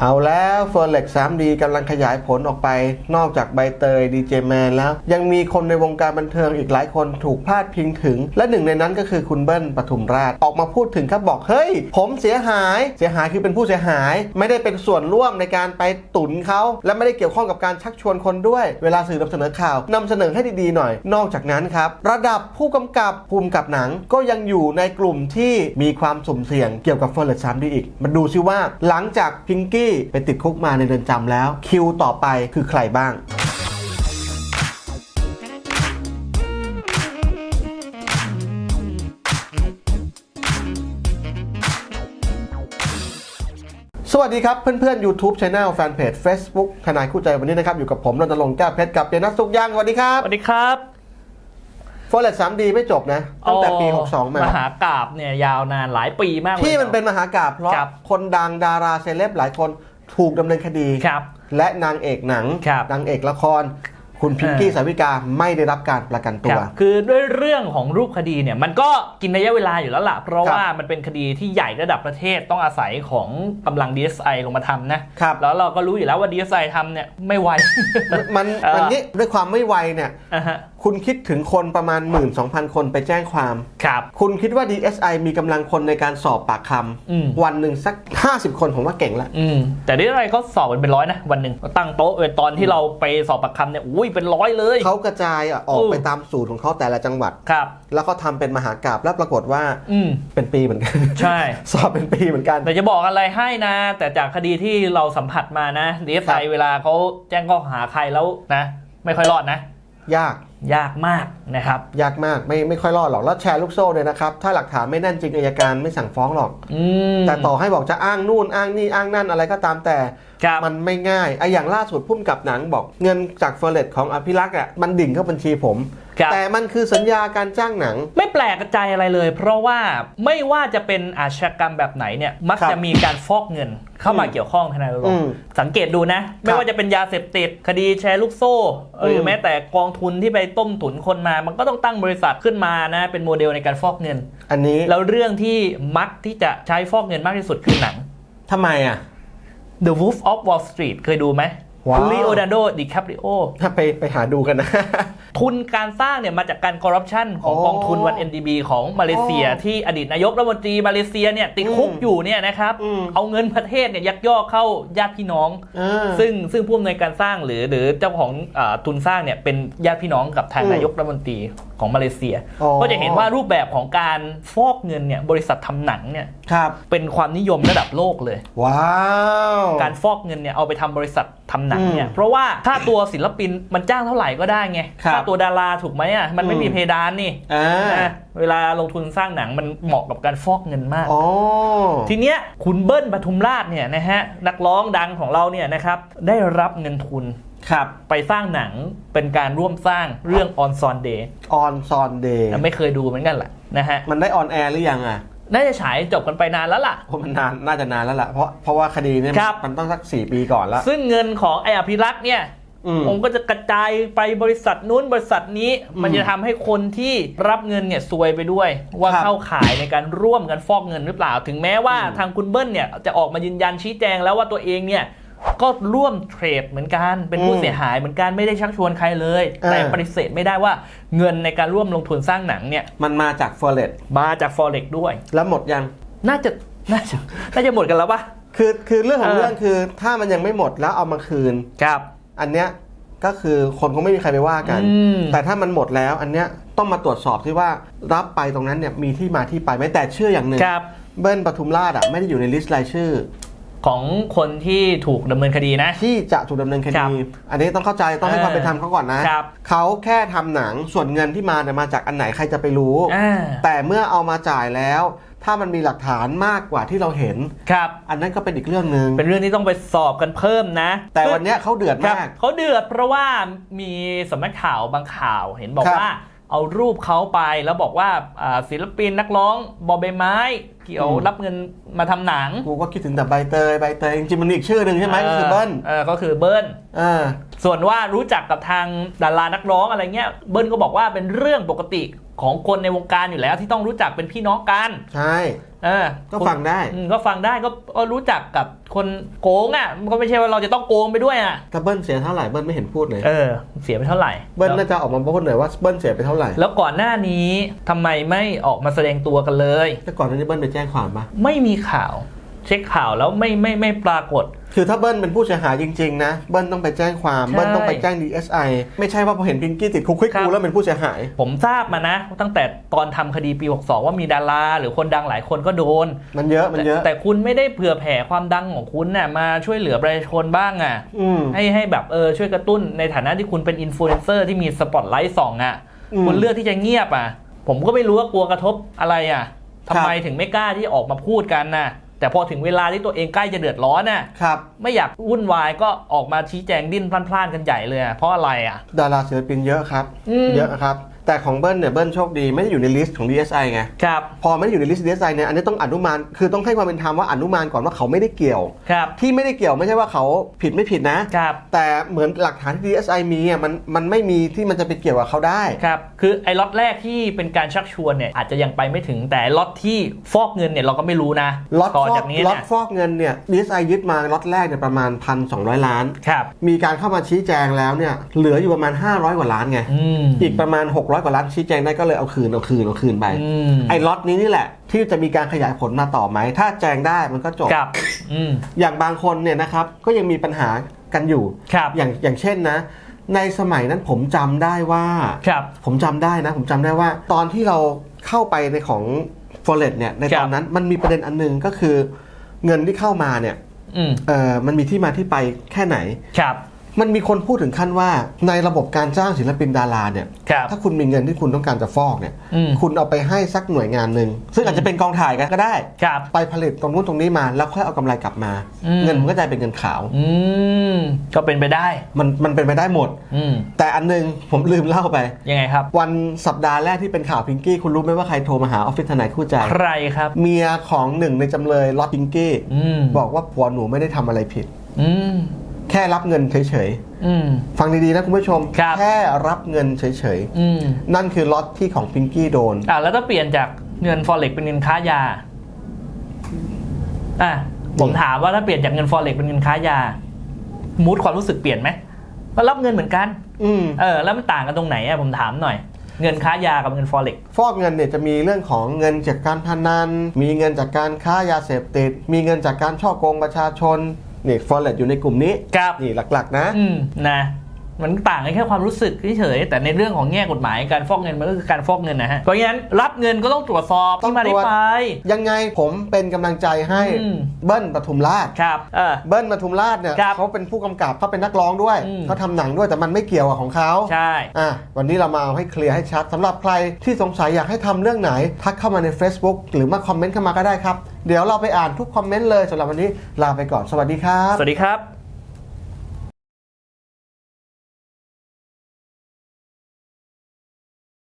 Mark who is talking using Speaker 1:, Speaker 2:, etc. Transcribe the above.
Speaker 1: เอาแล้วเฟอร์เล็ก 3D กำลังขยายผลออกไป นอกจากใบเตยดีเจแมนแล้ว ยังมีคนในวงการบันเทิงอีกหลายคนถูกพาดพิงถึง และหนึ่งในนั้นก็คือคุณเบิ้ลปทุมราช ออกมาพูดถึงครับบอก เฮ้ย ผมเสียหายเสียหายคือเป็นผู้เสียหาย ไม่ได้เป็นส่วนร่วมในการไปตุนเขา และไม่ได้เกี่ยวข้องกับการชักชวนคนด้วย เวลาสื่อนำเสนอข่าวนำเสนอให้ดีๆหน่อย นอกจากนั้นครับระดับผู้กำกับภูมิกับหนัง ก็ยังอยู่ในกลุ่มที่มีความสุ่มเสี่ยงเกี่ยวกับเฟอร์เรส3ดีอีกมาดูซิว่าหลังจากพิงกี้ไปติดคุกมาในเรือนจำแล้ว คิวต่อไปคือใครบ้างสวัสดีครับ เพื่อนๆ YouTube Channel Fanpage Facebook ทนายคู่ใจวันนี้นะครับ อยู่กับผมรณรงค์แก้วเพชรกับเจนัสสุกย่างสวัสดีครับ
Speaker 2: สวัสดีครับ
Speaker 1: ฟอร์เรส 3D ไม่จบนะ ตั้งแต่ปี
Speaker 2: อ๋อ
Speaker 1: 62 มา
Speaker 2: มหากราบเนี่ยยาวนานหลายปีมากเลย
Speaker 1: ที่มันเป็นมหากาพย์เพราะ
Speaker 2: ครับ
Speaker 1: คนดังดาราเซเลบหลายคนถูกดำเนินคดี
Speaker 2: ครับ
Speaker 1: และนางเอกหนัง
Speaker 2: ครับ
Speaker 1: นางเอกละคร คุณพิงกี้
Speaker 2: เออ
Speaker 1: สาวิกาไม่ได้รับการประกันตั
Speaker 2: ควรับคือด้วยเรื่องของรูปคดีเนี่ยมันก็กินระยะเวลาอยู่แล้วล่ะ เพราะ
Speaker 1: ครับ
Speaker 2: ว่ามันเป็นคดีที่ใหญ่ระดับประเทศต้องอาศัยของกำลัง DSI ลงมาทำนะครับแล้วเราก็รู้อยู่แล้วว่า DSI ทำเนี่ยไม่ไว
Speaker 1: มัน
Speaker 2: เออ
Speaker 1: มันนี้ด้วยความไม่ไวเนี่ย
Speaker 2: อ่าฮะ
Speaker 1: คุณคิดถึงคนประมาณ 12,000 คนไปแจ้งความ
Speaker 2: ครับ
Speaker 1: คุณคิดว่า DSI มีกำลังคนในการสอบปากค
Speaker 2: อืมำ
Speaker 1: วันหนึ่งสัก 50 คนผมว่าเก่งละ
Speaker 2: อืมแต่ DSI เขาสอบกันเป็นร้อยนะวันหนึ่งตั้งโต๊ะเออตอนที่เราไปสอบปากคำเนี่ยอุ้ยเป็นร้อยเลย
Speaker 1: เขากระจายอะออก
Speaker 2: อืม
Speaker 1: ไปตามสูตรของเขาแต่ละจังหวัด
Speaker 2: ครับ
Speaker 1: แล้วก็ทำเป็นมหากราบแล้วปรากฏว่า
Speaker 2: อืม
Speaker 1: เป็นปีเหมือนกัน
Speaker 2: ใช่
Speaker 1: สอบเป็นปีเหมือนกัน
Speaker 2: แต่จะบอกอะไรให้นะ แต่จากคดีที่เราสัมผัสมานะ
Speaker 1: ครั
Speaker 2: DSI
Speaker 1: บ
Speaker 2: เวลาเขาแจ้งข้อหาใครแล้วนะ ไม่ค่อยรอดนะ
Speaker 1: ยาก
Speaker 2: ยากมากนะครับ
Speaker 1: ยากมากไม่ไม่ค่อยรอดหรอกแล้วแชร์ลูกโซ่เลยนะครับ ถ้าหลักฐานไม่แน่นจริงอายการไม่สั่งฟ้องหรอก
Speaker 2: อืม
Speaker 1: แต่ต่อให้บอกจะอ้างนู่นอ้างนี่อ้างนั่นอะไรก็ตามแต่
Speaker 2: ครับ
Speaker 1: มันไม่ง่ายไอ้อย่างล่าสุดพุ่มกับหนังบอกเงินจากเฟอร์เรตของอภิรักษ์อะมันดิ่งเข้าบัญชีผม
Speaker 2: ครับ
Speaker 1: แต่มันคือสัญญาการจ้างหนัง
Speaker 2: ไม่แปลกใจอะไรเลย เพราะว่าไม่ว่าจะเป็นอาชญากรรมแบบไหนเนี่ยมัก
Speaker 1: ครับ
Speaker 2: จะมีการฟอกเงินเข้ามา
Speaker 1: อืม
Speaker 2: เกี่ยวข้องทนายรณร
Speaker 1: อื
Speaker 2: ง
Speaker 1: ม
Speaker 2: ค์สังเกตดูนะ ไม่ว่าจะเป็นยาเสพติด คดีแชร์ลูกโซ่หรืออ
Speaker 1: ม
Speaker 2: แม้แต่กองทุนที่ไปต้มตุ๋นคนมา มันก็ต้องตั้งบริษัทขึ้นมานะ เป็นโมเดลในการฟอกเงิน
Speaker 1: อันนี้
Speaker 2: แล้วเรื่องที่มักที่จะใช้ฟอกเงินมากที่สุดคือหนัง
Speaker 1: ทำไมอะ
Speaker 2: The Wolf of Wall Street เคยดูไหม
Speaker 1: ว้าว
Speaker 2: ลีโอนาร์โดดิคาปริโอ
Speaker 1: ถ้าไปไปหาดูกันนะ
Speaker 2: ทุนการสร้างเนี่ยมาจากการคอร์รัปชันของ
Speaker 1: อ๋อก
Speaker 2: องทุนวัน NDB ของมาเลเซีย
Speaker 1: อ๋อ
Speaker 2: ที่อดีตนายกรัฐมนตรีมาเลเซียเนี่ยติดคุก
Speaker 1: อืม
Speaker 2: อยู่เนี่ยนะครับ
Speaker 1: อืม
Speaker 2: เอาเงินประเทศเนี่ยยักยอกเข้าญาติพี่น้อง
Speaker 1: เออ
Speaker 2: ซึ่งซึ่งผู้อำนวยการสร้างหรือหรือเจ้าของอาทุนสร้างเนี่ยเป็นญาติพี่น้องกับทาง
Speaker 1: อืม
Speaker 2: นายกรัฐมนตรีของมาเลเซีย
Speaker 1: อ๋อ
Speaker 2: ก็จะเห็นว่ารูปแบบของการฟอกเงินเนี่ยบริษัททำหนังเนี่ย
Speaker 1: ครับ
Speaker 2: เป็นความนิยมระดับโลกเลย
Speaker 1: ว้าว
Speaker 2: การฟอกเงินเนี่ยเอาไปทำบริษัททำหนังเนี่ย
Speaker 1: อืม
Speaker 2: เพราะว่าค่าตัวศิลปินมันจ้างเท่าไหร่ก็ได้ไง
Speaker 1: ครับ
Speaker 2: ค่าตัวดาราถูกไหมอะมันไม่
Speaker 1: อืม
Speaker 2: มีเพดานนี่
Speaker 1: อ่า
Speaker 2: นะเวลาลงทุนสร้างหนังมันเหมาะกับการฟอกเงินมาก
Speaker 1: อ๋อ
Speaker 2: ทีเนี้ยคุณเบิ้ลปทุมราชเนี่ยนะฮะนักร้องดังของเราเนี่ยนะครับได้รับเงินทุน
Speaker 1: ครับ
Speaker 2: ไปสร้างหนังเป็นการร่วมสร้างเรื่อง On Son Day
Speaker 1: ออนซอนเดย์
Speaker 2: ไม่เคยดูเหมือนกันแหละนะฮะ
Speaker 1: มันได้ออนแอร์หรือยังอะ
Speaker 2: น่าจะฉายจบกันไปนานแล้วล่ะ
Speaker 1: เพราะมันนานน่าจะนานแล้วล่ะเพราะเพราะว่าคดีเนี่ย
Speaker 2: ครับ
Speaker 1: มันต้องสักสี่ปีก่อนละ
Speaker 2: ซึ่งเงินของไออภิรักษ์เนี่ย
Speaker 1: อืม
Speaker 2: ผมก็จะกระจายไปบริษัทนู้นบริษัทนี้
Speaker 1: อืม
Speaker 2: มันจะทำให้คนที่รับเงินเนี่ยซวยไปด้วย ว่า
Speaker 1: ครับ
Speaker 2: เข้าข่ายในการร่วมกันฟอกเงินหรือเปล่า ถึงแม้ว่า
Speaker 1: อืม
Speaker 2: ทางคุณเบิ้ลเนี่ยจะออกมายืนยันชี้แจงแล้วว่าตัวเองเนี่ย ก็ร่วมเทรดเหมือนกัน เป็นผู้เสียหายเหมือนกันไม่ได้ชักชวนใครเลย แต่ปฏิเสธไม่ได้ว่าเงินในการร่วมลงทุนสร้างหนังเนี่ย
Speaker 1: มันมาจากเฟอร์เรต
Speaker 2: มาจาก forex ด้วย
Speaker 1: แล้วหมดยัง
Speaker 2: น่าจะน่าจะน่าจะหมดกันแล้วปะ
Speaker 1: คือคือเรื่องของ
Speaker 2: เออ
Speaker 1: เรื่องคือถ้ามันยังไม่หมดแล้วเอามาคืน
Speaker 2: ครับ
Speaker 1: อันเนี้ยก็คือคนคงไม่มีใครไปว่ากัน
Speaker 2: อืม
Speaker 1: แต่ถ้ามันหมดแล้ว อันเนี้ยต้องมาตรวจสอบที่ว่ารับไปตรงนั้นเนี่ยมีที่มาที่ไปไหมแต่เชื่ออย่างหนึ่ง
Speaker 2: ครับ
Speaker 1: เบิ้ลปทุมราชอะไม่ได้อยู่ในลิสต์รายชื่อ
Speaker 2: ของคนที่ถูกดำเนินคดีนะ
Speaker 1: ที่จะถูกดำเนินค
Speaker 2: ครั
Speaker 1: ดี
Speaker 2: บ
Speaker 1: อันนี้ต้องเข้าใจต้องให้
Speaker 2: เออ
Speaker 1: ความเป็นธรรมเขาก่อนนะครับ เขาแค่ทำหนังส่วนเงินที่มาเนี่ยมาจากอันไหนใครจะไปรู้
Speaker 2: อ่า
Speaker 1: แต่เมื่อเอามาจ่ายแล้ว ถ้ามันมีหลักฐานมากกว่าที่เราเห็น
Speaker 2: ครับ
Speaker 1: อันนั้นก็เป็นอีกเรื่องหนึ่ง
Speaker 2: เป็นเรื่องที่ต้องไปสอบกันเพิ่มนะ
Speaker 1: แต่วันเนี้ยเขาเดือด
Speaker 2: ครับ
Speaker 1: มาก
Speaker 2: เขาเดือดเพราะว่ามีสำนักข่าวบางข่าวเห็นบอก
Speaker 1: ครับ
Speaker 2: ว่า เอารูปเขาไปแล้วบอกว่าอ่าศิลปินนักร้องบอใบไม้ เกี่ยว
Speaker 1: อืม
Speaker 2: รับเงินมาทำหนัง
Speaker 1: กูก็คิดถึงแต่ใบเตยใบเตยจริงๆมันมีอีกชื่อหนึ่งใช่ไหมก็คือเบิ้ล
Speaker 2: เออก็คือเบิ้ล
Speaker 1: เออ
Speaker 2: ส่วนว่ารู้จักกับทางดารานักร้องอะไรเงี้ยเบิ้ลก็บอกว่าเป็นเรื่องปกติของคนในวงการอยู่แล้วที่ต้องรู้จักเป็นพี่น้องกัน
Speaker 1: ใช่
Speaker 2: เออ
Speaker 1: ก็ฟังได้
Speaker 2: อืมก็ฟังได้ก็ก็รู้จักกับคนโกงอะมันก็ไม่ใช่ว่าเราจะต้องโกงไปด้วยอะ
Speaker 1: แต่เบิ้ลเสียเท่าไหร่เบิ้ลไม่เห็นพูดเลย
Speaker 2: เออ เสียไปเท่าไหร่
Speaker 1: เบิ้ลน่าจะออกมาพูดหน่อยว่าเบิ้ลเสียไปเท่าไหร่
Speaker 2: แล้วก่อนหน้านี้ทำไมไม่ออกมาแสดงตัวกันเลย
Speaker 1: แต่ก่อนหน้านี้เบิ้ลไปแจ้งความปะ
Speaker 2: ไม่มีข่าว เช็คข่าวแล้วไม่ไม่ไม่ปรากฏ
Speaker 1: คือถ้าเบิ้ลเป็นผู้เสียหายจริงๆนะ เบิ้ลต้องไปแจ้งความ
Speaker 2: ใช่
Speaker 1: เบิ้ลต้องไปแจ้ง DSI ไม่ใช่ว่าพอเห็นพิงกี้ติดคุกคลิก
Speaker 2: ครั
Speaker 1: กู
Speaker 2: บ
Speaker 1: แล้วเป็นผู้เสียหาย
Speaker 2: ผมทราบมานะ ตั้งแต่ตอนทำคดีปี 62 ว่ามีดารา หรือคนดังหลายคนก็โดน
Speaker 1: มันเยอะมันเยอะ
Speaker 2: แต่แต่คุณไม่ได้เผื่อแผ่ความดังของคุณน่ะมาช่วยเหลือประชาชนบ้างอะ
Speaker 1: อืม
Speaker 2: ให้ให้แบบเออช่วยกระตุ้นในฐานะที่คุณเป็นอินฟลูเอนเซอร์ที่มีสปอตไลท์ส่องอะ
Speaker 1: อืม
Speaker 2: คุณเลือกที่จะเงียบอะผมก็ไม่รู้ว่ากลัวกระทบอะไรอะทำไมถึงไม่กล้าที่ออกมาพูดกันน่ะ แต่พอถึงเวลาที่ตัวเองใกล้จะเดือดร้อนน่ะ
Speaker 1: ครับ
Speaker 2: ไม่อยากวุ่นวายก็ออกมาชี้แจงดิ้นพล่านๆกันใหญ่เลยอะเพราะอะไรอะ
Speaker 1: ดาราศิลปินเยอะครับ
Speaker 2: อืม
Speaker 1: เยอะครับ แต่ของเบิ้ลเนี่ยเบิ้ลโชคดีไม่ได้อยู่ในลิสต์ของ DSI ไง
Speaker 2: ครับ
Speaker 1: พอไม่ได้อยู่ในลิสต์ DSI เนี่ยอันนี้ต้องอนุมานคือต้องให้ความเป็นธรรมว่าอนุมานก่อนว่าเขาไม่ได้เกี่ยว
Speaker 2: ครับ
Speaker 1: ที่ไม่ได้เกี่ยวไม่ใช่ว่าเขาผิดไม่ผิดนะ
Speaker 2: ครับ
Speaker 1: แต่เหมือนหลักฐานที่ DSI มีอะมันมันไม่มีที่มันจะไปเกี่ยวกับเขาได้
Speaker 2: ครับ คือไอ้ล็อตแรกที่เป็นการชักชวนเนี่ยอาจจะยังไปไม่ถึงแต่ล็อตที่ฟอกเงินเนี่ยเราก็ไม่รู้นะ
Speaker 1: ล็อต
Speaker 2: ต่อ
Speaker 1: ฟอ
Speaker 2: จากกนี้
Speaker 1: ล็อต
Speaker 2: เนี่ย
Speaker 1: ฟอกเงินเนี่ย DSI ยึดมาล็อตแรกเนี่ยประมาณ 1,200 ล้าน
Speaker 2: ครับ
Speaker 1: มีการเข้ามาชี้แจงแล้วเนี่ยเหลืออยู่ประมาณ 500 กว่าล้านไง
Speaker 2: อืม
Speaker 1: อีกประมาณ600กว่าล้านชี้แจงได้ก็เลยเอาคืนเอาคืนเอาคืนไป
Speaker 2: อืม
Speaker 1: ไอ้ล็อตนี้นี่แหละ ที่จะมีการขยายผลมาต่อไหม ถ้าแจงได้มันก็จบ
Speaker 2: ครับอืม
Speaker 1: อย่างบางคนเนี่ยนะครับก็ยังมีปัญหากันอยู่
Speaker 2: ครับ
Speaker 1: อย่างอย่างเช่นนะ ในสมัยนั้นผมจำได้ว่า
Speaker 2: ครับ
Speaker 1: ผมจำได้นะ ผมจำได้ว่า ตอนที่เราเข้าไปในของ f o r e x เนี่ยใน
Speaker 2: ครั
Speaker 1: ต
Speaker 2: บ
Speaker 1: อนนั้นมันมีประเด็นอันหนึงก็คือ เงินที่เข้ามาเนี่ย
Speaker 2: อืม
Speaker 1: เออมันมีที่มาที่ไปแค่ไหน
Speaker 2: ครับ
Speaker 1: มันมีคนพูดถึงขั้นว่าในระบบการจ้างศิลปินดาราเนี่ย
Speaker 2: ครับ
Speaker 1: ถ้าคุณมีเงินที่คุณต้องการจะฟอกเนี่ย
Speaker 2: อืม
Speaker 1: คุณเอาไปให้สักหน่วยงานหนึ่งซึ่งอาจจะเป็นกองถ่ายกันก็ได้
Speaker 2: ครับ
Speaker 1: ไปผลิตตรงนู้นตรงนี้มาแล้วค่อยเอากำไรกลับมา
Speaker 2: อืม
Speaker 1: เงินมันก็จะเป็นเงินขาว
Speaker 2: อืม ก็เป็นไปได้
Speaker 1: มันมันเป็นไปได้หมด
Speaker 2: อืม
Speaker 1: แต่อันหนึงผมลืมเล่าไป
Speaker 2: ยังไงครับ
Speaker 1: วันสัปดาห์แรกที่เป็นข่าวพิงกี้คุณรู้ไหมว่าใครโทรมาหาออฟฟิศทนายคู่ใจ
Speaker 2: ใครครับ
Speaker 1: เมียของหนึ่งในจำเลยล็อตพิงกี้
Speaker 2: อืม
Speaker 1: บอกว่าผัวหนูไม่ได้ทำอะไรผิด
Speaker 2: อืม
Speaker 1: แค่รับเงินเฉย
Speaker 2: อืม
Speaker 1: ๆฟังดีๆนะคุณผู้ชม
Speaker 2: ครับ
Speaker 1: แค่รับเงินเฉย
Speaker 2: อืม
Speaker 1: ๆนั่นคือล็อตที่ของพิงกี้โดน
Speaker 2: อะแล้วถ้าเปลี่ยนจากเงินฟอเร็กเป็นเงินค้ายาอะผมถามว่าถ้าเปลี่ยนจากเงินฟอเร็กเป็นเงินค้ายา มูดความรู้สึกเปลี่ยนไหมก็รับเงินเหมือนกัน
Speaker 1: อืม
Speaker 2: เออ แล้วมันต่างกันตรงไหนอะผมถามหน่อย เงินค้ายากับเงินฟอเร็ก
Speaker 1: ฟอกเงินเนี่ยจะมีเรื่องของเงินจากการพนันมีเงินจากการค้ายาเสพติด มีเงินจากการช่อโกงประชาชน นี่ฟอเรสอยู่ในกลุ่มนี้
Speaker 2: ครับ
Speaker 1: นี่หลักๆนะ
Speaker 2: อืมนะ มันต่างกันแค่ความรู้สึกเฉยๆแต่ในเรื่องของแง่กฎหมายการฟอกเงินมันก็คือการฟอกเงินนะฮะเพราะงั้นรับเงินก็ต้องตรวจสอบ
Speaker 1: ต้อ
Speaker 2: ที่
Speaker 1: ง
Speaker 2: มา
Speaker 1: ตร
Speaker 2: ได้
Speaker 1: วจ
Speaker 2: ไป
Speaker 1: ยังไงผมเป็นกำลังใจให้
Speaker 2: อืม
Speaker 1: เบิ้ลปทุมราช
Speaker 2: ครับเออ
Speaker 1: เบิ้ลปทุมราชเนี่ย
Speaker 2: ครับ
Speaker 1: เขาเป็นผู้กำกับเขาเป็นนักร้องด้วย
Speaker 2: อืม
Speaker 1: เขาทำหนังด้วยแต่มันไม่เกี่ยวกับของเขา
Speaker 2: ใช่
Speaker 1: อะวันนี้เรามาเอาให้เคลียร์ให้ชัดสำหรับใครที่สงสัยอยากให้ทำเรื่องไหน ทักเข้ามาใน Facebook หรือมาคอมเมนต์เข้ามาก็ได้ครับเดี๋ยวเราไปอ่านทุกคอมเมนต์เลยสำหรับวันนี้ลาไปก่อนสวัสดีครับ
Speaker 2: สวัสดีครับ